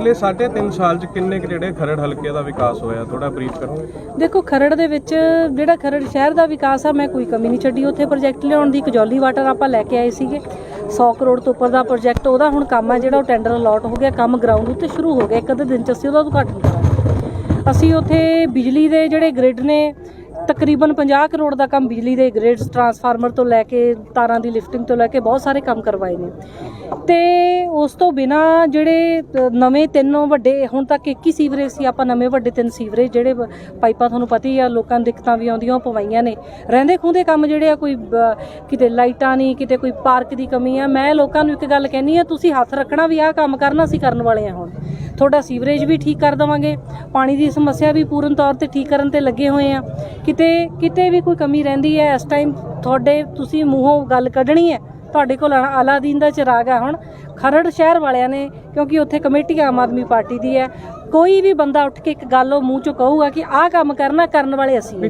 ਪਿਛਲੇ 3.5 ਸਾਲ ਚ ਕਿੰਨੇ ਕੁ ਜਿਹੜੇ ਖਰੜ ਹਲਕੇ ਦਾ ਵਿਕਾਸ ਹੋਇਆ? ਥੋੜਾ ਬਰੀਫ ਕਰੋ। ਦੇਖੋ, ਖਰੜ ਦੇ ਵਿੱਚ ਜਿਹੜਾ ਖਰੜ ਸ਼ਹਿਰ ਦਾ ਵਿਕਾਸ ਆ, ਮੈਂ ਕੋਈ ਕਮੀ ਨਹੀਂ ਛੱਡੀ। ਉੱਥੇ ਪ੍ਰੋਜੈਕਟ ਲਿਆਉਣ ਦੀ ਕਜੌਲੀ ਵਾਟਰ ਆਪਾਂ ਲੈ ਕੇ ਆਏ ਸੀਗੇ। 100 ਕਰੋੜ ਤੋਂ ਉੱਪਰ ਦਾ ਪ੍ਰੋਜੈਕਟ ਉਹਦਾ ਹੁਣ ਕੰਮ ਆ ਜਿਹੜਾ ਉਹ ਟੈਂਡਰ ਅਲਾਟ ਹੋ ਗਿਆ। ਕੰਮ ਗਰਾਊਂਡ ਉੱਤੇ ਸ਼ੁਰੂ ਹੋ ਗਿਆ। ਇੱਕ ਅੱਧੇ ਦਿਨ ਚ ਅਸੀਂ ਉਹਦਾ ਉਦਘਾਟਨ ਕਰਾਂਗੇ। ਅਸੀਂ ਉੱਥੇ ਬਿਜਲੀ ਦੇ ਜਿਹੜੇ ਗ੍ਰਿਡ ਨੇ ਤਕਰੀਬਨ 50 ਕਰੋੜ ਦਾ ਕੰਮ ਬਿਜਲੀ ਦੇ ਗ੍ਰਿਡਸ, ਟਰਾਂਸਫਾਰਮਰ ਤੋਂ ਲੈ ਕੇ ਤਾਰਾਂ ਦੀ ਲਿਫਟਿੰਗ ਤੋਂ ਲੈ ਕੇ ਬਹੁਤ ਸਾਰੇ ਕੰਮ ਕਰਵਾਏ ਨੇ। ਤੇ ਉਸ ਤੋਂ ਬਿਨਾ ਜਿਹੜੇ ਨਵੇਂ ਤਿੰਨੋਂ ਵੱਡੇ, ਹੁਣ ਤੱਕ ਇੱਕ ਹੀ ਸੀਵਰੇਜ ਸੀ, ਆਪਾਂ ਨਵੇਂ ਵੱਡੇ ਤਿੰਨ ਸੀਵਰੇਜ ਜਿਹੜੇ ਪਾਈਪਾਂ ਤੁਹਾਨੂੰ ਪਤਾ ਹੀ ਆ, ਲੋਕਾਂ ਨੂੰ ਦਿੱਕਤਾਂ ਵੀ ਆਉਂਦੀਆਂ, ਉਹ ਪਵਾਈਆਂ ਨੇ। ਰਹਿੰਦੇ ਖੂੰਦੇ ਕੰਮ ਜਿਹੜੇ ਆ, ਕੋਈ ਕਿਤੇ ਲਾਈਟਾਂ ਨਹੀਂ, ਕਿਤੇ ਕੋਈ ਪਾਰਕ ਦੀ ਕਮੀ ਆ। ਮੈਂ ਲੋਕਾਂ ਨੂੰ ਇੱਕ ਗੱਲ ਕਹਿੰਨੀ ਆ, ਤੁਸੀਂ ਹੱਥ ਰੱਖਣਾ ਵੀ ਆਹ ਕੰਮ ਕਰਨਾ ਅਸੀਂ ਕਰਨ ਵਾਲੇ ਆ ਹੁਣ। ਤੁਹਾਡਾ ਸੀਵਰੇਜ ਵੀ ਠੀਕ ਕਰ ਦਵਾਂਗੇ, ਪਾਣੀ ਦੀ ਸਮੱਸਿਆ ਵੀ ਪੂਰਨ ਤੌਰ ਤੇ ਠੀਕ ਕਰਨ ਤੇ ਲੱਗੇ ਹੋਏ ਆ। ਕਿਤੇ ਕਿਤੇ ਵੀ ਕੋਈ ਕਮੀ ਰਹਿੰਦੀ ਹੈ ਇਸ ਟਾਈਮ ਤੁਹਾਡੇ, ਤੁਸੀਂ ਮੂੰਹੋਂ ਗੱਲ ਕੱਢਣੀ ਹੈ, ਤੁਹਾਡੇ ਕੋਲ ਅਲਾ- ਅਲਾਦੀਨ ਦਾ ਚਿਰਾਗ ਆ ਹੁਣ। ਖਰੜ ਸ਼ਹਿਰ ਵਾਲਿਆਂ ਨੇ, ਕਿਉਂਕਿ ਉੱਥੇ ਕਮੇਟੀ ਆਮ ਆਦਮੀ ਪਾਰਟੀ ਦੀ ਹੈ, ਕੋਈ ਵੀ ਬੰਦਾ ਉੱਠ ਕੇ ਇੱਕ ਗੱਲ ਉਹ ਮੂੰਹ ਚੋਂ ਕਹੂਗਾ ਕਿ ਆਹ ਕੰਮ ਕਰਨਾ, ਕਰਨ ਵਾਲੇ ਅਸੀਂ